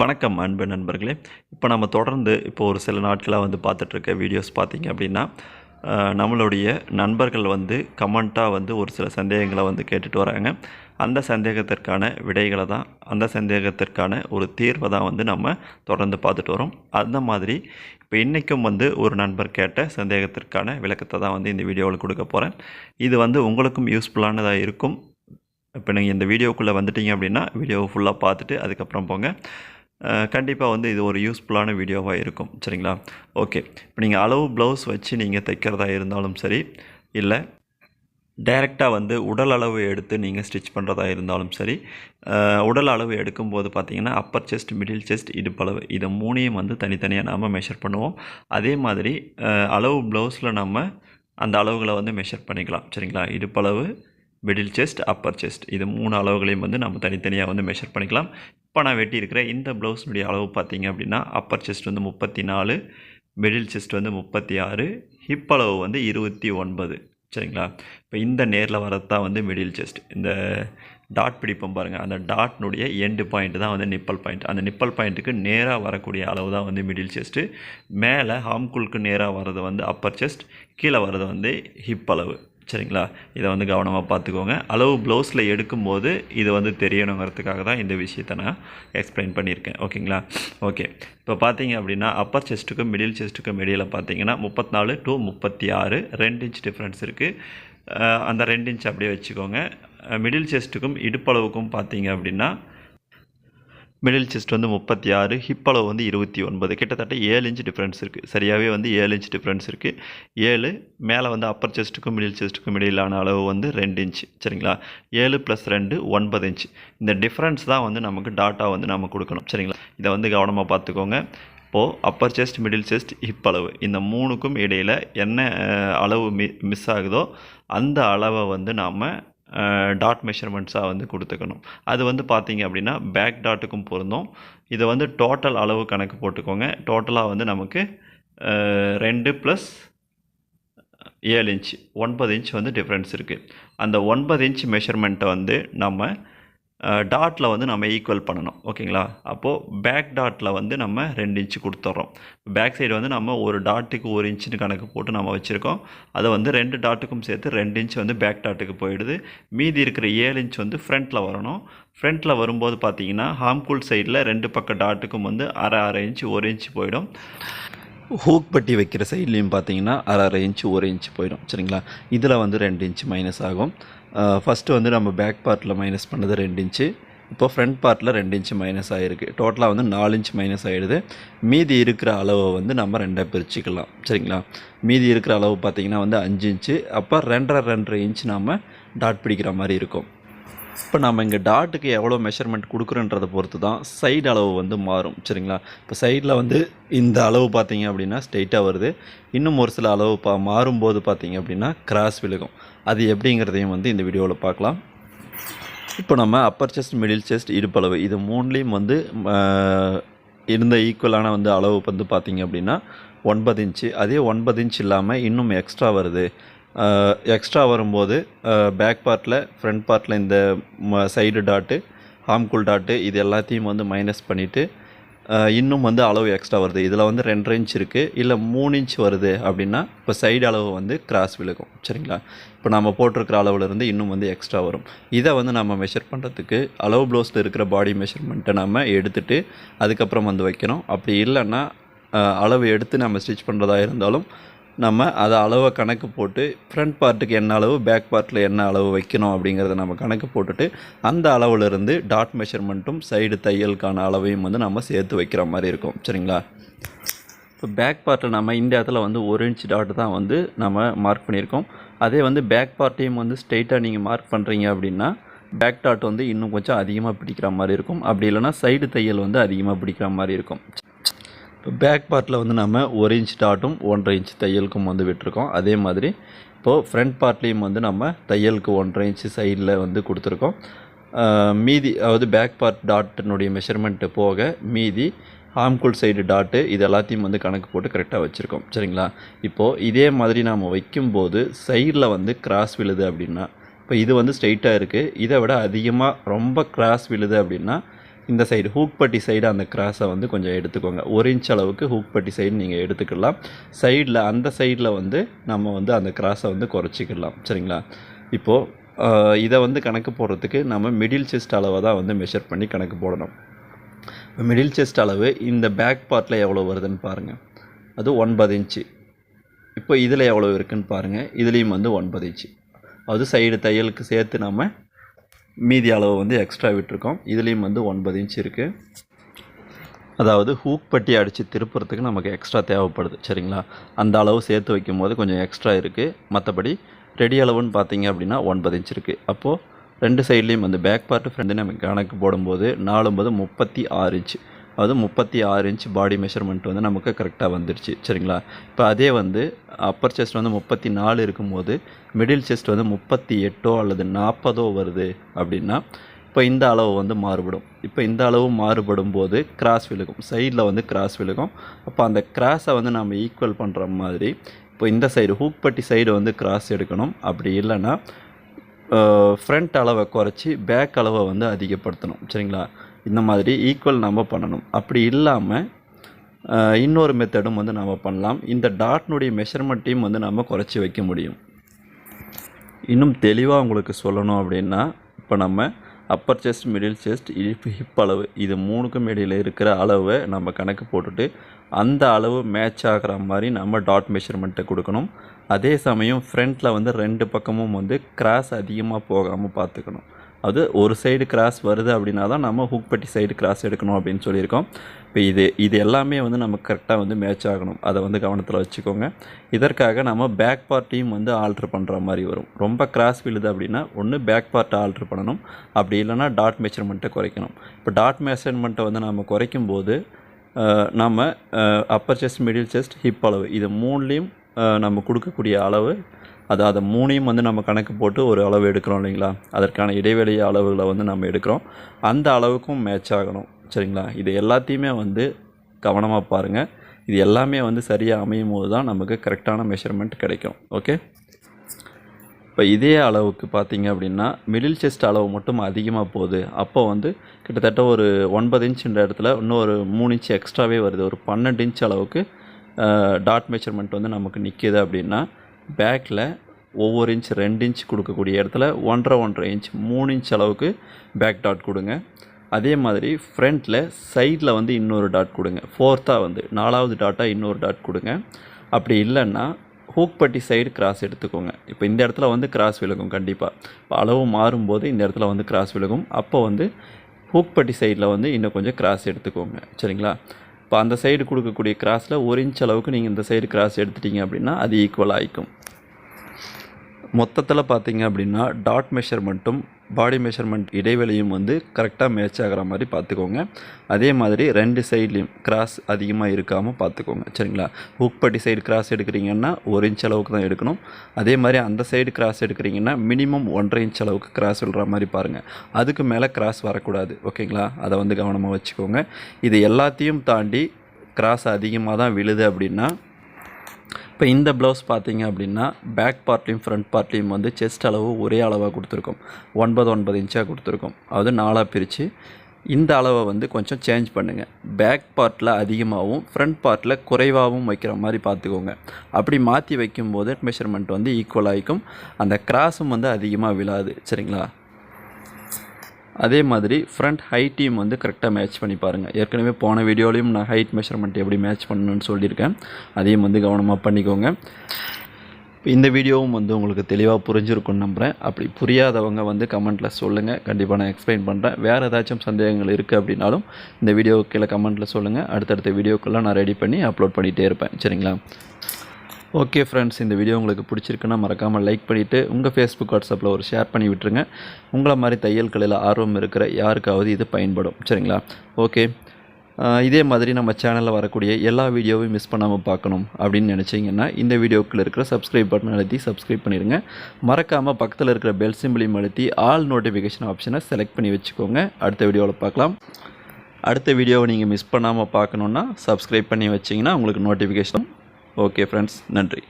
வணக்கம் அன்பு நண்பர்களே. இப்போ நம்ம தொடர்ந்து இப்போ ஒரு சில நாட்களாக வந்து பார்த்துட்ருக்க வீடியோஸ் பார்த்தீங்க அப்படின்னா நம்மளுடைய நண்பர்கள் வந்து கமெண்ட்டாக வந்து ஒரு சில சந்தேகங்களை வந்து கேட்டுட்டு வராங்க. அந்த சந்தேகத்திற்கான விடைகளை தான் அந்த சந்தேகத்திற்கான ஒரு தீர்வை தான் வந்து நம்ம தொடர்ந்து பார்த்துட்டு வரோம். அந்த மாதிரி இப்போ இன்றைக்கும் வந்து ஒரு நண்பர் கேட்ட சந்தேகத்திற்கான விளக்கத்தை தான் வந்து இந்த வீடியோவில் கொடுக்க போகிறேன் இது வந்து உங்களுக்கும் யூஸ்ஃபுல்லானதாக இருக்கும். இப்போ நீங்கள் இந்த வீடியோக்குள்ளே வந்துட்டீங்க அப்படின்னா வீடியோவை ஃபுல்லாக பார்த்துட்டு அதுக்கப்புறம் போங்க. கண்டிப்பாக வந்து இது ஒரு யூஸ்ஃபுல்லான வீடியோவாக இருக்கும். சரிங்களா? ஓகே இப்போ நீங்கள் அளவு ப்ளவுஸ் வச்சு நீங்கள் தைக்கிறதா இருந்தாலும் சரி இல்லை டைரெக்டாக வந்து உடல் அளவு எடுத்து நீங்கள் ஸ்டிச் பண்ணுறதா இருந்தாலும் சரி உடல் அளவு எடுக்கும்போது பார்த்தீங்கன்னா அப்பர் செஸ்ட் மிடில் செஸ்ட் இடுப்பளவு இதை மூணையும் வந்து தனித்தனியாக நாம் மெஷர் பண்ணுவோம். அதே மாதிரி அளவு ப்ளவுஸில் நம்ம அந்த அளவுகளை வந்து மெஷர் பண்ணிக்கலாம். சரிங்களா? இடுப்பளவு மிடில் செஸ்ட் அப்பர் செஸ்ட் இது மூணு அளவுகளையும் வந்து நம்ம தனித்தனியாக வந்து மெஷர் பண்ணிக்கலாம். இப்போ நான் வெட்டியிருக்கிற இந்த ப்ளவுஸினுடைய அளவு பார்த்தீங்க அப்படின்னா அப்பர் செஸ்ட் வந்து முப்பத்தி நாலு மிடில் செஸ்ட் வந்து முப்பத்தி ஆறு ஹிப் அளவு வந்து இருபத்தி ஒன்பது. சரிங்களா? இப்போ இந்த நேரில் வரது தான் வந்து மிடில் செஸ்ட் இந்த டாட் பிடிப்போம் பாருங்கள் அந்த டாட்னுடைய எண்டு பாயிண்ட் தான் வந்து நிப்பல் பாயிண்ட் அந்த நிப்பல் பாயிண்ட்டுக்கு நேராக வரக்கூடிய அளவு தான் வந்து மிடில் செஸ்ட்டு மேலே ஹாம்குலுக்கு நேராக வர்றது வந்து அப்பர் செஸ்ட் கீழே வர்றது வந்து ஹிப் அளவு. சரிங்களா? இதை வந்து கவனமாக பார்த்துக்கோங்க. அளவு ப்ளவுஸில் எடுக்கும்போது இது வந்து தெரியணுங்கிறதுக்காக தான் இந்த விஷயத்தை நான் எக்ஸ்பிளைன் பண்ணியிருக்கேன். ஓகேங்களா? ஓகே. இப்போ பார்த்தீங்க அப்படின்னா அப்பர் செஸ்ட்டுக்கும் மிடில் செஸ்ட்டுக்கும் இடையில் பார்த்தீங்கன்னா முப்பத்தினாலு டு முப்பத்தி ஆறு ரெண்டு இன்ச் டிஃப்ரென்ஸ் இருக்குது அந்த ரெண்டு இன்ச் அப்படியே வச்சுக்கோங்க. மிடில் செஸ்ட்டுக்கும் இடுப்பளவுக்கும் பார்த்தீங்க அப்படின்னா மிடில் செஸ்ட் வந்து முப்பத்தி ஆறு ஹிப் அளவு வந்து இருபத்தி ஒன்பது. கிட்டத்தட்ட ஏழு இன்ச் டிஃப்ரென்ஸ் இருக்குது சரியாகவே வந்து ஏழு இன்ச் டிஃப்ரென்ஸ் இருக்குது ஏழு மேலே வந்து அப்பர் செஸ்ட்டுக்கும் மிடில் செஸ்ட்டுக்கும் இடையிலான அளவு வந்து ரெண்டு இன்ச் சரிங்களா? ஏழு ப்ளஸ் ரெண்டு ஒன்பது இன்ச் இந்த டிஃப்ரென்ஸ் தான் வந்து நமக்கு டாட்டா வந்து நம்ம கொடுக்கணும். சரிங்களா? இதை வந்து கவனமாக பார்த்துக்கோங்க. இப்போது upper chest middle chest hip அளவு. இந்த மூணுக்கும் இடையில் என்ன அளவு மி மிஸ் ஆகுதோ அந்த அளவை வந்து நாம் டாட் மெஷர்மெண்ட்ஸாக வந்து கொடுத்துக்கணும். அது வந்து பார்த்தீங்க அப்படின்னா பேக் டாட்டுக்கும் பொருந்தும். இதை வந்து டோட்டல் அளவு கணக்கு போட்டுக்கோங்க. டோட்டலாக வந்து நமக்கு ரெண்டு ப்ளஸ் ஏழு இன்ச் ஒன்பது இன்ச் வந்து டிஃப்ரென்ஸ் இருக்குது அந்த ஒன்பது இன்ச் மெஷர்மெண்ட்டை வந்து நம்ம டாட்டில் வந்து நம்ம ஈக்குவல் பண்ணணும். ஓகேங்களா? அப்போது பேக் டாட்டில் வந்து நம்ம ரெண்டு இன்ச்சு கொடுத்துட்றோம் பேக் சைடு வந்து நம்ம ஒரு டாட்டுக்கு ஒரு இன்ச்சுன்னு கணக்கு போட்டு நம்ம வச்சுருக்கோம். அதை வந்து ரெண்டு டாட்டுக்கும் சேர்த்து ரெண்டு இன்ச் வந்து பேக் டாட்டுக்கு போயிடுது. மீதி இருக்கிற ஏழு இன்ச் வந்து ஃப்ரண்ட்டில் வரணும். ஃப்ரண்ட்டில் வரும்போது பார்த்திங்கன்னா ஹாம்கூல் சைடில் ரெண்டு பக்க டாட்டுக்கும் வந்து அரை அரை இன்ச் ஒரு இன்ச் போயிடும். ஹூக் பட்டி வைக்கிற சைட்லேயும் பார்த்தீங்கன்னா அரை அரை இன்ச்சு ஒரு இன்ச் போயிடும். சரிங்களா? இதில் வந்து ரெண்டு இன்ச் மைனஸ் ஆகும். ஃபஸ்ட்டு வந்து நம்ம பேக் பார்ட்டில் மைனஸ் பண்ணது ரெண்டு இன்ச்சு இப்போ ஃப்ரண்ட் பார்ட்டில் ரெண்டு இன்ச்சு மைனஸ் ஆகிருக்கு டோட்டலாக வந்து நாலு இன்ச் மைனஸ் ஆகிடுது மீதி இருக்கிற அளவை வந்து நம்ம ரெண்டாக பிரிச்சுக்கலாம். சரிங்களா? மீதி இருக்கிற அளவு பார்த்தீங்கன்னா வந்து அஞ்சு இன்ச்சு அப்போ ரெண்டரை ரெண்டரை இன்ச் நாம் டாட் பிடிக்கிற மாதிரி இருக்கும். இப்போ நம்ம இங்கே டாட்டுக்கு எவ்வளோ மெஷர்மெண்ட் கொடுக்குறோன்றதை பொறுத்து தான் சைடு அளவு வந்து மாறும். சரிங்களா? இப்போ சைடில் வந்து இந்த அளவு பார்த்தீங்க அப்படின்னா ஸ்ட்ரெயிட்டாக வருது. இன்னும் ஒரு சில அளவு பா மாறும்போது பார்த்தீங்க அப்படின்னா கிராஸ் விழுகும். அது எப்படிங்கிறதையும் வந்து இந்த வீடியோவில் பார்க்கலாம். இப்போ நம்ம அப்பர் செஸ்ட் மிடில் செஸ்ட் இடுப்பளவு இது மூணுலேயும் வந்து இருந்த ஈக்குவலான வந்து அளவு வந்து பார்த்திங்க அப்படின்னா ஒன்பது இன்ச்சு அதே ஒன்பது இன்ச் இல்லாமல் இன்னும் எக்ஸ்ட்ரா வருது. எக்ஸ்ட்ரா வரும்போது பேக் பார்ட்டில் ஃப்ரண்ட் பார்ட்டில் இந்த சைடு டாட்டு ஹாம்குல் டாட்டு இது எல்லாத்தையும் வந்து மைனஸ் பண்ணிவிட்டு இன்னும் வந்து அளவு எக்ஸ்ட்ரா வருது. இதில் வந்து ரெண்டரை இன்ச் இருக்குது இல்லை மூணு இன்ச் வருது அப்படின்னா இப்போ சைடு அளவு வந்து கிராஸ் விழுகும். சரிங்களா? இப்போ நம்ம போட்டிருக்கிற அளவுலேருந்து இன்னும் வந்து எக்ஸ்ட்ரா வரும். இதை வந்து நம்ம மெஷர் பண்ணுறதுக்கு அளவு ப்ளவுஸில் இருக்கிற பாடி மெஷர்மெண்ட்டை நம்ம எடுத்துட்டு அதுக்கப்புறம் வந்து வைக்கணும். அப்படி இல்லைன்னா அளவு எடுத்து நம்ம ஸ்டிச் பண்ணுறதா இருந்தாலும் நம்ம அதை அளவை கணக்கு போட்டு ஃப்ரண்ட் பார்ட்டுக்கு என்ன அளவு பேக் பார்ட்டில் என்ன அளவு வைக்கணும் அப்படிங்கிறத நம்ம கணக்கு போட்டுட்டு அந்த அளவுலேருந்து டாட் மெஷர்மெண்ட்டும் சைடு தையலுக்கான அளவையும் வந்து நம்ம சேர்த்து வைக்கிற மாதிரி இருக்கும். சரிங்களா? இப்போ பேக் பார்ட்டில் நம்ம இந்த இடத்துல வந்து ஒரு இன்ச் டாட் தான் வந்து நம்ம மார்க் பண்ணியிருக்கோம். அதே வந்து பேக் பார்ட்டையும் வந்து ஸ்ட்ரெயிட்டாக நீங்கள் மார்க் பண்ணுறீங்க அப்படின்னா பேக் டாட் வந்து இன்னும் கொஞ்சம் அதிகமாக பிடிக்கிற மாதிரி இருக்கும். அப்படி இல்லைன்னா சைடு தையல் வந்து அதிகமாக பிடிக்கிற மாதிரி இருக்கும். பேக் பார்ட்டில் வந்து நம்ம ஒரு இன்ச் டாட்டும் ஒன்றரை இன்ச் தையலுக்கும் வந்து விட்டுருக்கோம். அதே மாதிரி இப்போது ஃப்ரண்ட் பார்ட்லேயும் வந்து நம்ம தையலுக்கு ஒன்றரை இன்ச் சைடில் வந்து கொடுத்துருக்கோம். மீதி அதாவது பேக் பார்ட் டாட்டினுடைய மெஷர்மெண்ட்டு போக மீதி ஆம்குல் சைடு டாட்டு இது எல்லாத்தையும் வந்து கணக்கு போட்டு கரெக்டாக வச்சுருக்கோம். சரிங்களா? இப்போது இதே மாதிரி நாம் வைக்கும்போது சைடில் வந்து கிராஸ் விழுது அப்படின்னா இப்போ இது வந்து ஸ்ட்ரெயிட்டாக இருக்குது இதை விட அதிகமாக ரொம்ப கிராஸ் விழுது அப்படின்னா இந்த சைடு ஹூக்பட்டி சைடு அந்த கிராஸை வந்து கொஞ்சம் எடுத்துக்கோங்க. ஒரு இன்ச் அளவுக்கு ஹூக்பட்டி சைடு நீங்கள் எடுத்துக்கலாம். சைடில் அந்த சைடில் வந்து நம்ம வந்து அந்த கிராஸை வந்து குறைச்சிக்கலாம். சரிங்களா? இப்போது இதை வந்து கணக்கு போடுறதுக்கு நம்ம மிடில் செஸ்ட் அளவை தான் வந்து மெஷர் பண்ணி கணக்கு போடணும். மிடில் செஸ்ட் அளவு இந்த பேக் பார்ட்டில் எவ்வளோ வருதுன்னு பாருங்கள் அது ஒன்பது இன்ச்சு இப்போ இதில் எவ்வளோ இருக்குதுன்னு பாருங்கள் இதுலேயும் வந்து ஒன்பது இன்ச்சு அது சைடு தையலுக்கு சேர்த்து நம்ம மீதி அளவு வந்து எக்ஸ்ட்ரா விட்டுருக்கோம். இதுலேயும் வந்து ஒன்பது இன்ச் இருக்குது அதாவது ஹூக் பட்டி அடித்து திருப்புறத்துக்கு நமக்கு எக்ஸ்ட்ரா தேவைப்படுது சரிங்களா? அந்த அளவு சேர்த்து வைக்கும்போது கொஞ்சம் எக்ஸ்ட்ரா இருக்குது மற்றபடி ரெடி அளவுன்னு பார்த்தீங்க அப்படின்னா ஒன்பது இன்ச் இருக்குது அப்போது ரெண்டு சைட்லேயும் வந்து பேக் பார்ட்டு ஃப்ரெண்டு நம்ம கணக்கு போடும்போது நாலும்போது முப்பத்தி ஆறு இன்ச் அதாவது முப்பத்தி ஆறு இன்ச் பாடி மெஷர்மெண்ட் வந்து நமக்கு கரெக்டாக வந்துடுச்சு சரிங்களா? இப்போ அதே வந்து அப்பர் செஸ்ட் வந்து முப்பத்தி நாலு இருக்கும்போது மிடில் செஸ்ட் வந்து முப்பத்தி எட்டோ அல்லது நாற்பதோ வருது அப்படின்னா இப்போ இந்த அளவு வந்து மாறுபடும். இப்போ இந்த அளவு மாறுபடும் போது கிராஸ் விழுகும் சைடில் வந்து கிராஸ் விழுகும். அப்போ அந்த கிராஸை வந்து நம்ம ஈக்குவல் பண்ணுற மாதிரி இப்போ இந்த சைடு ஹூக்பட்டி சைடு வந்து கிராஸ் எடுக்கணும். அப்படி இல்லைன்னா ஃப்ரண்ட் அளவை குறைச்சி பேக் அளவை வந்து அதிகப்படுத்தணும். சரிங்களா? இந்த மாதிரி ஈக்குவல் நம்ம பண்ணணும். அப்படி இல்லாமல் இன்னொரு மெத்தடும் வந்து நம்ம பண்ணலாம். இந்த டாட்னுடைய மெஷர்மெண்ட்டையும் வந்து நம்ம குறைச்சி வைக்க முடியும். இன்னும் தெளிவாக உங்களுக்கு சொல்லணும் அப்படின்னா இப்போ நம்ம upper chest middle chest hip hip அளவு இது மூணுக்கும் இடையில் இருக்கிற அளவை நம்ம கணக்கு போட்டுட்டு அந்த அளவு மேட்ச் ஆகிற மாதிரி நம்ம டாட் மெஷர்மெண்ட்டை கொடுக்கணும். அதே சமயம் ஃப்ரண்ட்டில் வந்து ரெண்டு பக்கமும் வந்து கிராஸ் அதிகமாக போகாமல் பார்த்துக்கணும். அது ஒரு சைடு கிராஸ் வருது அப்படின்னா தான் நம்ம ஹூக்பட்டி சைடு கிராஸ் எடுக்கணும் அப்படின்னு சொல்லியிருக்கோம். இப்போ இது இது எல்லாமே வந்து நமக்கு கரெக்டாக வந்து மேட்ச் ஆகணும். அதை வந்து கவனத்தில் வச்சுக்கோங்க. இதற்காக நம்ம பேக் பார்ட்டையும் வந்து ஆல்ட்ரு பண்ணுற மாதிரி வரும். ரொம்ப கிராஸ் விழுது அப்படின்னா ஒன்று பேக் பார்ட்டை ஆல்ட்ரு பண்ணணும். அப்படி இல்லைனா டாட் மெஷர்மெண்ட்டை குறைக்கணும். இப்போ டாட் மெஷர்மெண்ட்டை வந்து நம்ம குறைக்கும் போது நம்ம upper chest middle chest hip அளவு இது மூணுலேயும் நம்ம கொடுக்கக்கூடிய அளவு அது அதை மூணையும் வந்து நம்ம கணக்கு போட்டு ஒரு அளவு எடுக்கிறோம் இல்லைங்களா? அதற்கான இடைவெளி அளவுகளை வந்து நம்ம எடுக்கிறோம். அந்த அளவுக்கும் மேட்ச் ஆகணும். சரிங்களா? இது எல்லாத்தையுமே வந்து கவனமாக பாருங்கள் இது எல்லாமே வந்து சரியாக அமையும் போது தான் நமக்கு கரெக்டான மெஷர்மெண்ட் கிடைக்கும். ஓகே இப்போ இதே அளவுக்கு பார்த்தீங்க அப்படின்னா மிடில் செஸ்ட் அளவு மட்டும் அதிகமாக போகுது. அப்போ வந்து கிட்டத்தட்ட ஒரு ஒன்பது இன்ச்சுன்ற இடத்துல இன்னும் ஒரு மூணு இன்ச் எக்ஸ்ட்ராவே வருது. ஒரு பன்னெண்டு இன்ச் அளவுக்கு டாட் மெஷர்மெண்ட் வந்து நமக்கு நிற்கிது அப்படின்னா பேக்கில் ஒவ்வொரு இன்ச் ரெண்டு இன்ச் கொடுக்கக்கூடிய இடத்துல ஒன்றரை ஒன்றரை இன்ச் மூணு இன்ச் அளவுக்கு பேக் டாட் கொடுங்க. அதே மாதிரி ஃப்ரண்ட்டில் சைடில் வந்து இன்னொரு டாட் கொடுங்க. ஃபோர்த்தாக வந்து நாலாவது டாட்டாக இன்னொரு டாட் கொடுங்க. அப்படி இல்லைன்னா ஹூக்பட்டி சைடு கிராஸ் எடுத்துக்கோங்க. இப்போ இந்த இடத்துல வந்து கிராஸ் விலகும் கண்டிப்பாக இப்போ அளவு மாறும்போது இந்த இடத்துல வந்து கிராஸ் விலகும் அப்போ வந்து ஹூக்பட்டி சைடில் வந்து இன்னும் கொஞ்சம் கிராஸ் எடுத்துக்கோங்க. சரிங்களா? இப்போ அந்த சைடு கொடுக்கக்கூடிய கிராஸில் ஒரு இன்ச் அளவுக்கு நீங்கள் இந்த சைடு கிராஸ் எடுத்துட்டீங்க அப்படின்னா அது ஈக்குவல் ஆகிக்கும் மொத்தத்தில் பார்த்தீங்க அப்படின்னா டாட் மெஷர்மெண்ட்டும் பாடி மெஷர்மெண்ட் இடைவெளியும் வந்து கரெக்டாக மேட்ச் ஆகிற மாதிரி பார்த்துக்கோங்க அதே மாதிரி ரெண்டு சைட்லேயும் கிராஸ் அதிகமாக இருக்காமல் பார்த்துக்கோங்க சரிங்களா? ஹுக்பட்டி சைடு கிராஸ் எடுக்கிறீங்கன்னா ஒரு இன்ச் அளவுக்கு தான் எடுக்கணும். அதே மாதிரி அந்த சைடு கிராஸ் எடுக்கிறீங்கன்னா மினிமம் ஒன்றரை இன்ச் அளவுக்கு கிராஸ் விழுற மாதிரி பாருங்கள் அதுக்கு மேலே கிராஸ் வரக்கூடாது. ஓகேங்களா? அதை வந்து கவனமாக வச்சுக்கோங்க. இது எல்லாத்தையும் தாண்டி கிராஸ் அதிகமாக தான் விழுது அப்படின்னா இப்போ இந்த ப்ளவுஸ் பார்த்தீங்க அப்படின்னா பேக் பார்ட்லேயும் ஃப்ரண்ட் பார்ட்லேயும் வந்து செஸ்ட் அளவு ஒரே அளவாக கொடுத்துருக்கோம். ஒன்பது ஒன்பது இன்ச்சாக கொடுத்துருக்கோம். அது நாலாக பிரித்து இந்த அளவை வந்து கொஞ்சம் சேஞ்ச் பண்ணுங்கள் பேக் பார்ட்டில் அதிகமாகவும் ஃப்ரண்ட் பார்ட்டில் குறைவாகவும் வைக்கிற மாதிரி பார்த்துக்கோங்க அப்படி மாற்றி வைக்கும்போது மெஷர்மெண்ட் வந்து ஈக்குவல் ஆகிக்கும் அந்த கிராஸும் வந்து அதிகமாக விழாது. சரிங்களா? அதே மாதிரி ஃப்ரண்ட் ஹைட்டையும் வந்து கரெக்டாக மேட்ச் பண்ணி பாருங்கள் ஏற்கனவே போன வீடியோலையும் நான் ஹைட் மெஷர்மெண்ட் எப்படி மேட்ச் பண்ணணும்னு சொல்லியிருக்கேன். அதையும் வந்து கவனமாக பண்ணிக்கோங்க. இந்த வீடியோவும் வந்து உங்களுக்கு தெளிவாக புரிஞ்சிருக்கும்னு நம்புகிறேன் அப்படி புரியாதவங்க வந்து கமெண்ட்டில் சொல்லுங்கள் கண்டிப்பாக நான் எக்ஸ்பிளைன் பண்ணுறேன் வேறு ஏதாச்சும் சந்தேகங்கள் இருக்குது அப்படின்னாலும் இந்த வீடியோ கீழே கமெண்ட்டில் சொல்லுங்கள் அடுத்தடுத்த வீடியோக்கெல்லாம் நான் ரெடி பண்ணி அப்லோட் பண்ணிகிட்டே இருப்பேன். சரிங்களா? ஓகே ஃப்ரெண்ட்ஸ் இந்த வீடியோ உங்களுக்கு பிடிச்சிருக்குன்னா மறக்காமல் லைக் பண்ணிவிட்டு உங்கள் ஃபேஸ்புக் வாட்ஸ்அப்பில் ஒரு ஷேர் பண்ணி விட்டுருங்க. உங்களை மாதிரி தையல் கலையில் ஆர்வம் இருக்கிற யாருக்காவது இது பயன்படும். சரிங்களா? ஓகே இதே மாதிரி நம்ம சேனலில் வரக்கூடிய எல்லா வீடியோவையும் மிஸ் பண்ணாமல் பார்க்கணும் அப்படின்னு நினச்சிங்கன்னா இந்த வீடியோக்குள்ளே இருக்கிற சப்ஸ்கிரைப் பட்டன் அழுத்தி சப்ஸ்கிரைப் பண்ணிடுங்க. மறக்காமல் பக்கத்தில் இருக்கிற பெல் சிம்பிளையும் அழுத்தி ஆல் நோட்டிஃபிகேஷன் ஆப்ஷனை செலக்ட் பண்ணி வச்சுக்கோங்க. அடுத்த வீடியோவில் பார்க்கலாம். அடுத்த வீடியோவை நீங்கள் மிஸ் பண்ணாமல் பார்க்கணுன்னா சப்ஸ்கிரைப் பண்ணி வச்சிங்கன்னா உங்களுக்கு நோட்டிஃபிகேஷன் ஓகே ஃப்ரெண்ட்ஸ் நன்றி.